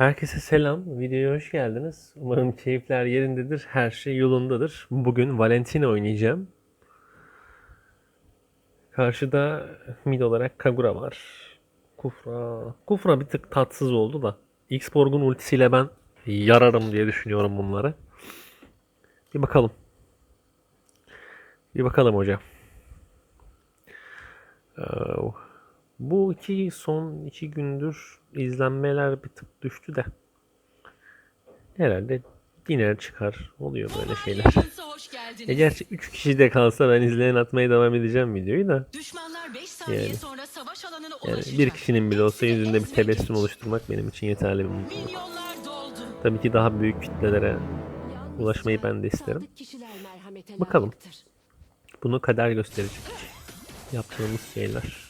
Herkese selam. Videoya hoş geldiniz. Umarım keyifler yerindedir. Her şey yolundadır. Bugün Valentina oynayacağım. Karşıda mid olarak Kagura var. Kufra. Kufra bir tık tatsız oldu da. X-Borg'un ultisiyle ben yararım diye düşünüyorum bunları. Bir bakalım. Bir bakalım hocam. Ee, bu iki son iki gündür izlenmeler bir tık düştü de. Herhalde diner çıkar. Oluyor böyle şeyler. E gerçi 3 kişi de kalsa ben izleyen atmaya devam edeceğim videoyu da. Düşmanlar 5 saniye Yani- sonra savaş alanına Yani bir kişinin bile olsa yüzünde bir tebessüm oluşturmak benim için yeterli bir mutluluk. Tabii ki daha büyük kitlelere ulaşmayı ben de isterim. Bakalım. Bunu kader gösterecek. Yaptığımız şeyler.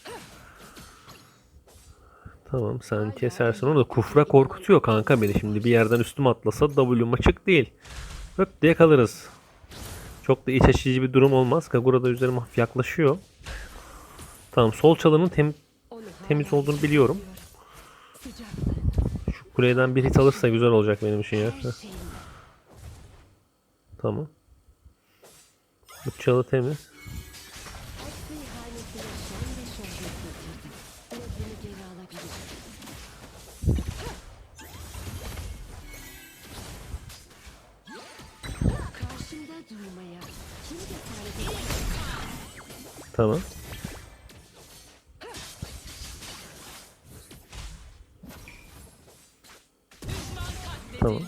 Tamam sen kesersin onu da kufra korkutuyor kanka beni şimdi bir yerden üstüme atlasa W'm açık değil. Hop diye kalırız. Çok da iç açıcı bir durum olmaz. Kagura da üzerime hafif yaklaşıyor. Tamam sol çalının tem- temiz olduğunu biliyorum. Şu kuleden bir hit alırsa güzel olacak benim için ya. Tamam. Bu çalı temiz. Tamam. Tamam.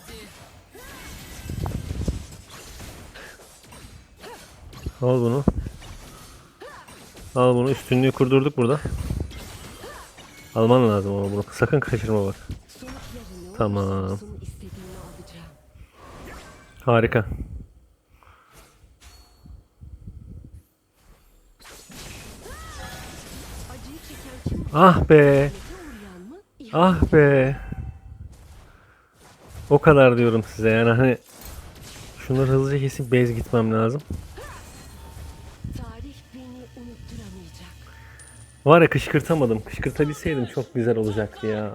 Al bunu. Al bunu. Üstünlüğü kurdurduk burada. Alman lazım ama bunu. Sakın kaçırma bak. Tamam. Harika. Ah be. Ah be. O kadar diyorum size yani hani şunları hızlıca kesip base gitmem lazım. Var ya kışkırtamadım. Kışkırtabilseydim çok güzel olacaktı ya.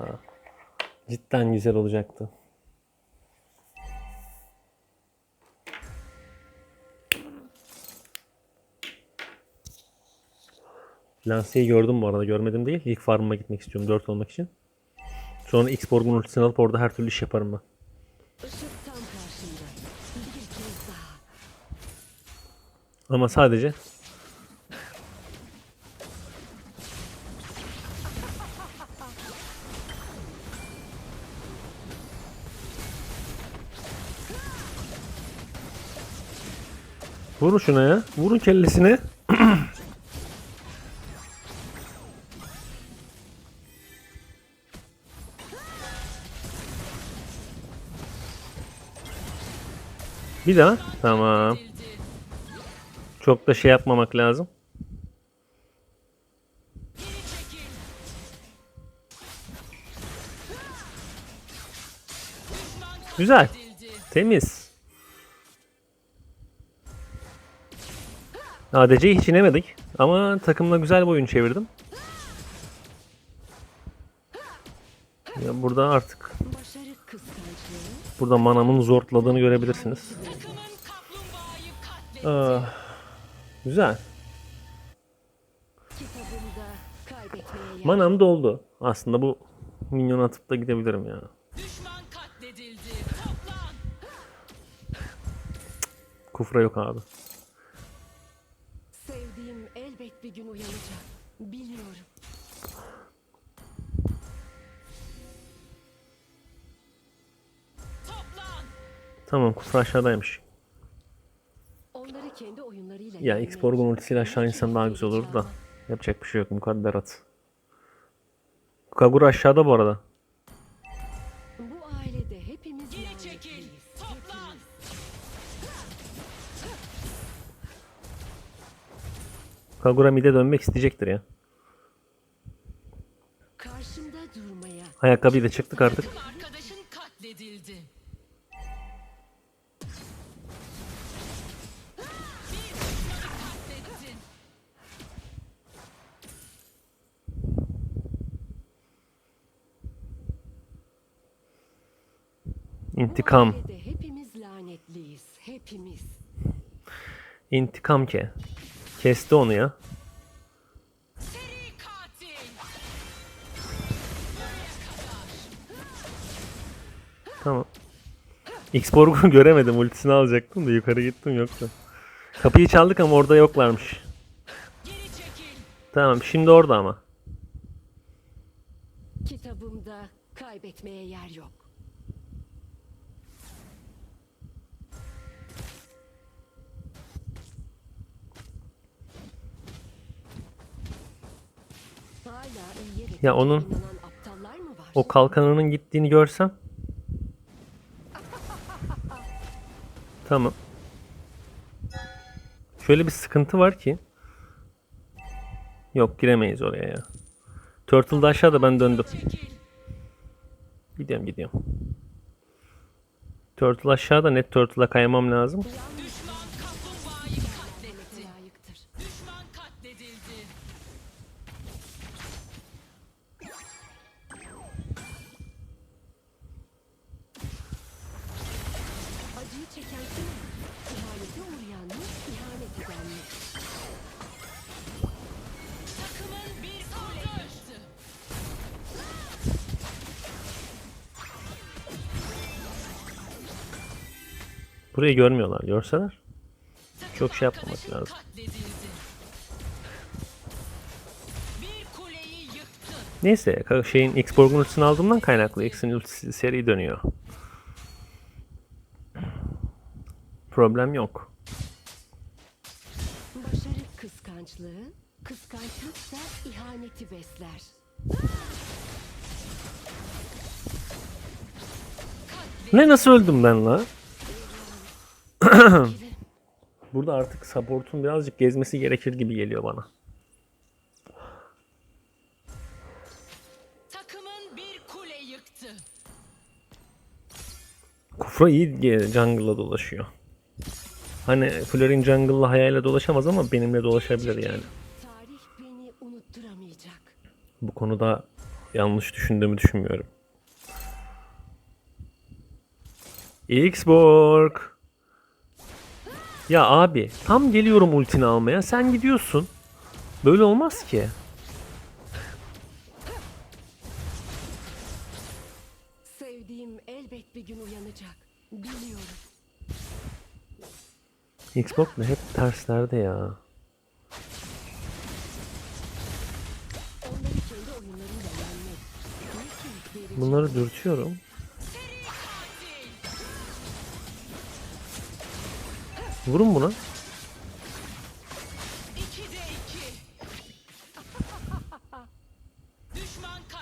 Cidden güzel olacaktı. Lance'yi gördüm bu arada. Görmedim değil. İlk farmıma gitmek istiyorum 4 olmak için. Sonra X-Borg'un ultisini alıp orada her türlü iş yaparım ben. Ama sadece Vurun şuna ya. Vurun kellesine. Bir daha. Tamam. Çok da şey yapmamak lazım. Güzel. Temiz. ADC'yi hiç inemedik. Ama takımla güzel bir oyun çevirdim. Ya burada artık. Burada manamın zortladığını görebilirsiniz. Ah, güzel. Manam doldu. Aslında bu minyon atıp da gidebilirim ya. Kufra yok abi. Sevdiğim elbet bir gün uyanacak. Biliyorum. Tamam kufra aşağıdaymış. Onları kendi oyunlarıyla Ya X-Borg'un ultisiyle aşağı insem daha güzel olurdu da. Yapacak bir şey yok mukadderat. Kagura aşağıda bu arada. Bu ailede hepimiz Geri çekil. Toplan. Kagura mid'e dönmek isteyecektir ya. Karşımda durmaya Ayakkabıyla çıktık artık. Arkadaşın katledildi. İntikam. Hepimiz lanetliyiz. Hepimiz. İntikam ke. Kesti onu ya. Tamam. X-Borg'u göremedim. Ultisini alacaktım da yukarı gittim yoktu. Kapıyı çaldık ama orada yoklarmış. Tamam şimdi orada ama. Kitabımda kaybetmeye yer yok. Ya onun-? O kalkanının gittiğini görsem. Tamam. Şöyle bir sıkıntı var ki. Yok giremeyiz oraya ya. Turtle da aşağıda ben döndüm. Gidiyorum gidiyorum. Turtle aşağıda net Turtle'a kaymam lazım. Burayı görmüyorlar. Görseler. Çok şey yapmamak lazım. Neyse şeyin X-Borg'un ultisini aldığımdan kaynaklı. X'in ultisi seri dönüyor. Problem yok. Başarı kıskançlığı, kıskançlıksa ihaneti besler. Ne nasıl öldüm ben la? Burada artık support'un birazcık gezmesi gerekir gibi geliyor bana. Takımın bir kule yıktı. Kufra iyi jungle'la dolaşıyor. Hani Flor'in jungle'la hayale dolaşamaz ama benimle dolaşabilir yani. Tarih beni unutturamayacak. Bu konuda yanlış düşündüğümü düşünmüyorum. Xborg. Ya abi tam geliyorum ultini almaya sen gidiyorsun. Böyle olmaz ki. Sevdiğim elbet bir gün uyanacak. Biliyorum. Xbox da hep terslerde ya. Ne. Bunları dürtüyorum. Vurun buna.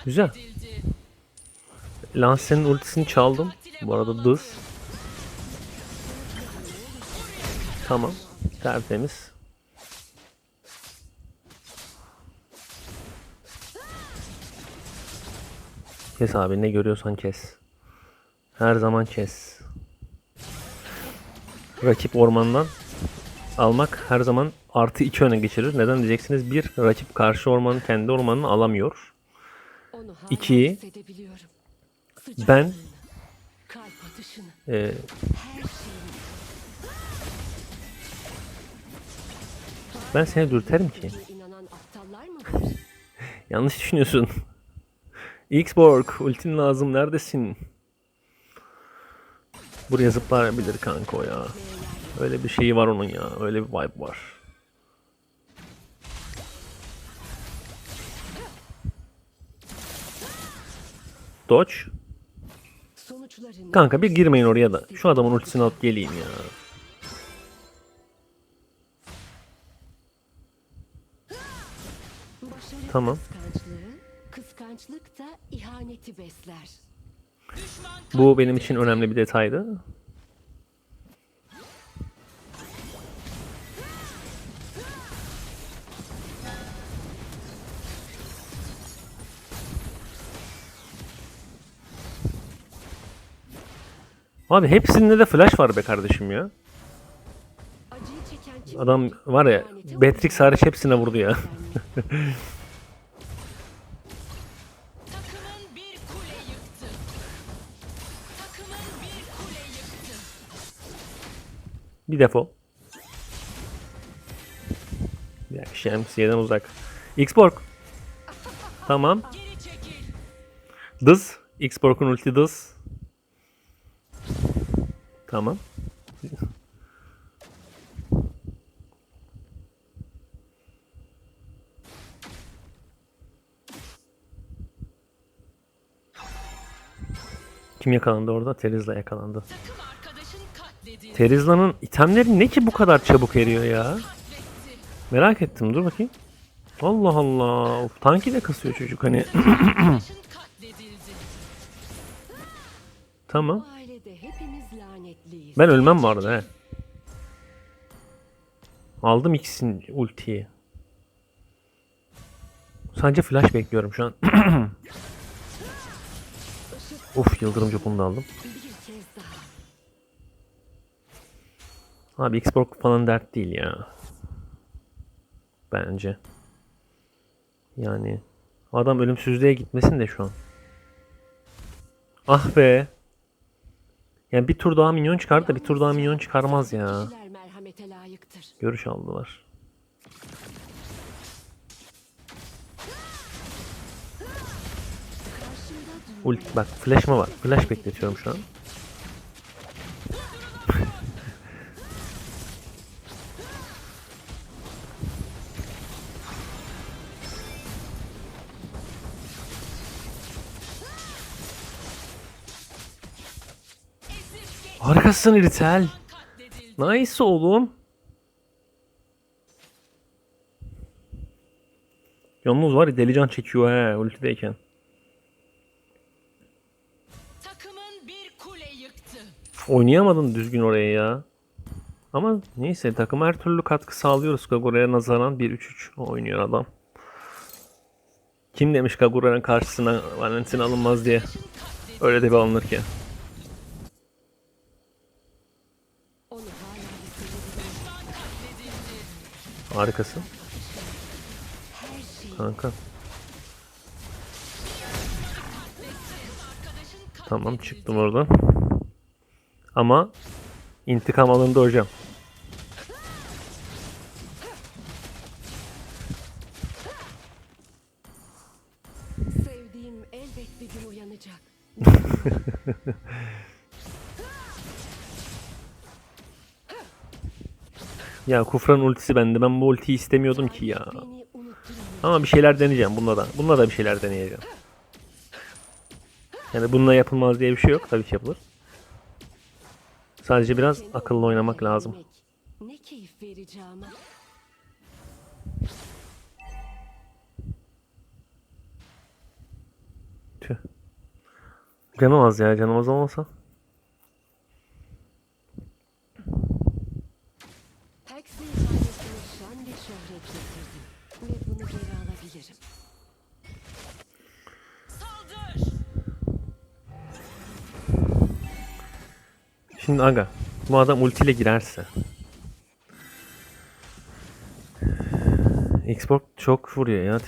Güzel. Lance'nin ultisini çaldım. Bu arada dız. Tamam. Tertemiz. Kes abi ne görüyorsan kes. Her zaman kes. Rakip ormandan almak her zaman artı iki öne geçirir. Neden diyeceksiniz? Bir, rakip karşı ormanın kendi ormanını alamıyor. İki. Ben e, ben seni dürterim ki. Yanlış düşünüyorsun. Xborg, ultin lazım. Neredesin? Buraya zıplayabilir kanka o ya. Öyle bir şeyi var onun ya. Öyle bir vibe var. Dodge. Kanka bir girmeyin oraya da. Şu adamın ultisini alıp geleyim ya. Tamam. kıskançlık da ihaneti besler. Bu benim için önemli bir detaydı. Abi hepsinde de flash var be kardeşim ya. Adam var ya Beatrix hariç hepsine vurdu ya. Bir defol. Bir şemsiyeden uzak. Xborg. Tamam. Dız. Xborg'un ulti dız. Tamam. Kim yakalandı orada? Terizla yakalandı. Terizla'nın itemleri ne ki bu kadar çabuk eriyor ya? Merak ettim dur bakayım. Allah Allah. Of, tanki de kasıyor çocuk hani. Tamam. Ben ölmem bu arada he. Aldım ikisinin ultiyi. Sadece flash bekliyorum şu an. Uf yıldırım copunu da aldım. Abi Xbox falan dert değil ya. Bence. Yani adam ölümsüzlüğe gitmesin de şu an. Ah be. Yani bir tur daha minyon çıkar da bir tur daha minyon çıkarmaz ya. Görüş aldılar. Ult bak flash'ıma bak. Flash bekletiyorum şu an. Harikasın Ritel. Nice oğlum. Yalnız var ya delican çekiyor he ultideyken. Oynayamadın düzgün oraya ya. Ama neyse takım her türlü katkı sağlıyoruz Kagura'ya nazaran 1-3-3 oynuyor adam. Kim demiş Kagura'nın karşısına Valentin alınmaz diye. Öyle de bir alınır ki. Harikasın kanka. Tamam çıktım oradan. Ama intikam alındı hocam. Ya Kufra'nın ultisi bende. Ben bu ultiyi istemiyordum ki ya. Ama bir şeyler deneyeceğim bununla da. Bununla da bir şeyler deneyeceğim. Yani bununla yapılmaz diye bir şey yok. Tabii ki yapılır. Sadece biraz akıllı oynamak lazım. Ne keyif verici ama. Tüh. Canım az ya. Canım az olmasa. Şimdi aga. Bu adam ultiyle girerse. Xbox çok vuruyor ya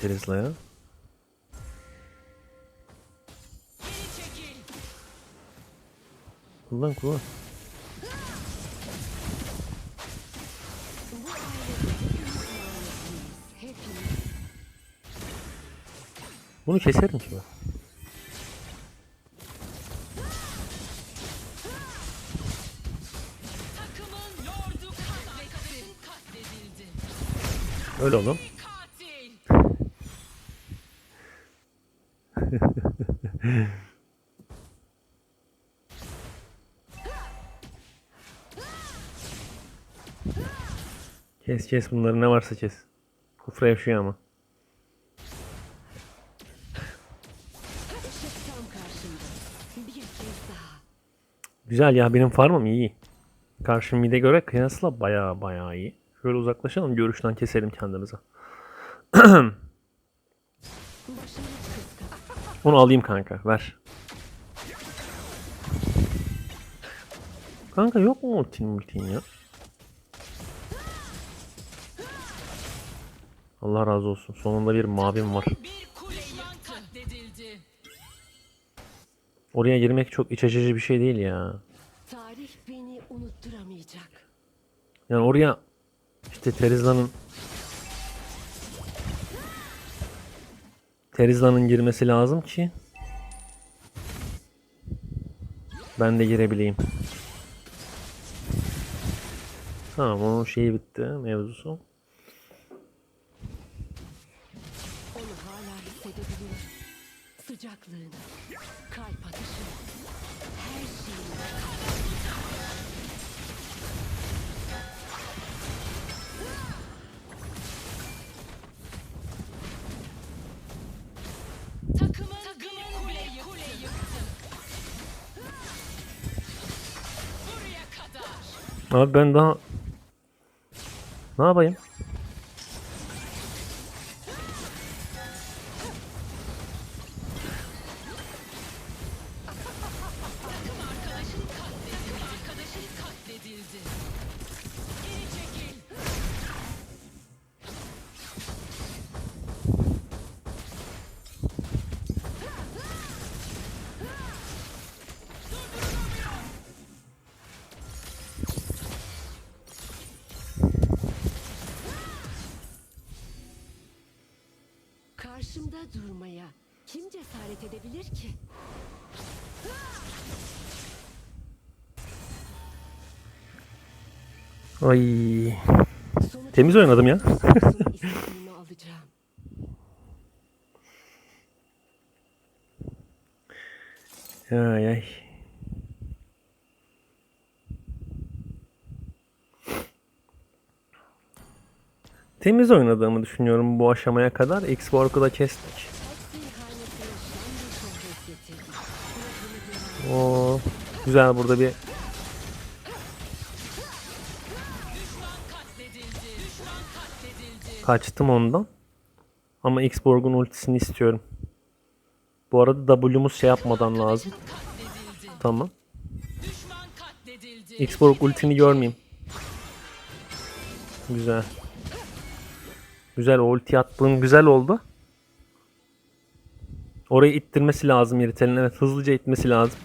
çekil. Kullan kullan. Bunu keserim ki ben. Öyle oğlum. Kes kes bunları ne varsa kes. Kufra yaşıyor ama. Güzel ya benim farmım iyi. Karşı mide göre kıyasla baya baya iyi. Şöyle uzaklaşalım görüşten keselim kendimize. Onu alayım kanka ver. Kanka yok mu ultin multin ya? Allah razı olsun. Sonunda bir mavim var. Oraya girmek çok iç açıcı bir şey değil ya. Tarih beni unutturamayacak. Yani oraya işte Terizla'nın Terizla'nın girmesi lazım ki ben de girebileyim. Tamam onun şeyi bitti mevzusu. Onu hala hissedebiliyorum. Sıcaklığını, Takımın. Abi ben daha ne yapayım? Karşımda durmaya kim cesaret edebilir ki? Ay temiz oynadım ya. Ay ay. Temiz oynadığımı düşünüyorum bu aşamaya kadar. X-Borg'u da kestik. Oo, güzel burada bir kaçtım ondan. Ama X-Borg'un ultisini istiyorum. Bu arada W'muz şey yapmadan lazım. Tamam. X-Borg ultini görmeyeyim. Güzel. Güzel o ulti attığın güzel oldu. Orayı ittirmesi lazım Iritel'in. Evet hızlıca itmesi lazım.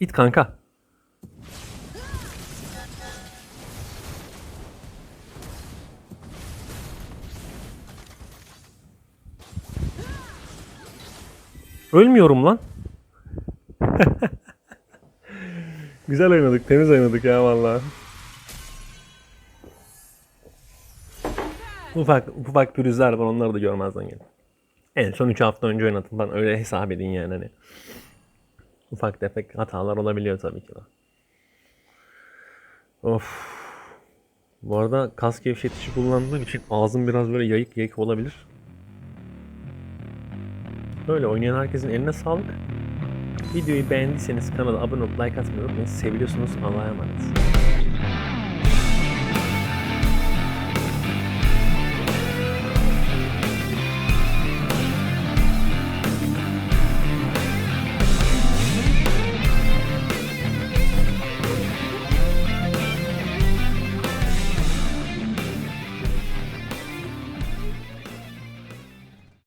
İt kanka. Ölmüyorum lan. Güzel oynadık, temiz oynadık ya vallahi. Ufak ufak pürüzler var onları da görmezden gelin. En son 3 hafta önce oynadım ben öyle hesap edin yani hani. Ufak tefek hatalar olabiliyor tabii ki de. Of. Bu arada kas gevşetici kullandığım için ağzım biraz böyle yayık yayık olabilir. Böyle oynayan herkesin eline sağlık. Videoyu beğendiyseniz kanala abone olup like atmayı unutmayın. Seviyorsunuz. Allah'a emanet.